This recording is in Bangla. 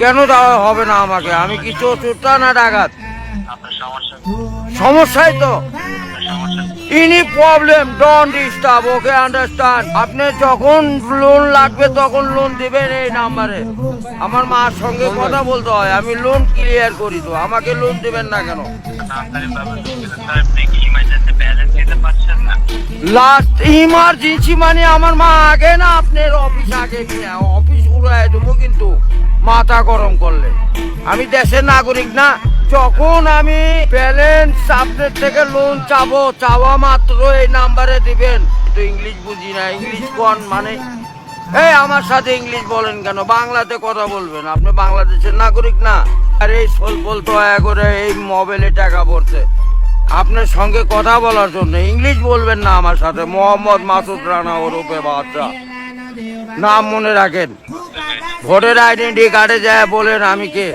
কেন দেওয়া হবে না আমাকে? আমি কি চতুর্থ না ডাকাত? সমস্যাই তো। Any problem don't disturb okay understand আপনি যখন লোন লাগবে তখন লোন দেবেন এই নাম্বারে আমার মার সঙ্গে কথা বলতে হয় আমি লোন ক্লিয়ার করি তো আমাকে লোন দেবেন না কেন? আপনি কি ইমার্জেন্সি লাস্ট মানে আমার মা আগে না আপনার অফিস আগে অফিস উড়াই দেবো কিন্তু। মাথা গরম করলে। আমি দেশের নাগরিক না, যখন আমি ব্যালেন্স আপনার থেকে লোন চাবো, চাওয়া মাত্র এই নাম্বারে দিবেন। তো ইংলিশ বুঝি না, ইংলিশ কোন মানে? এই আমার সাথে ইংলিশ বলেন কেন? বাংলাতে কথা বলবেন, আপনি বাংলাদেশের নাগরিক না। আর এই সোল বলতে হয় করে এই মোবাইলে টাকা পড়ছে আপনার সঙ্গে কথা বলার জন্য ইংলিশ বলবেন না আমার সাথে। মোহাম্মদ মাসুদ রানা ওরূপে বাচ্চা নাম মনে রাখেন। ভোটার আইডেন্টি কার্ডে যায় বলেন আমি কে?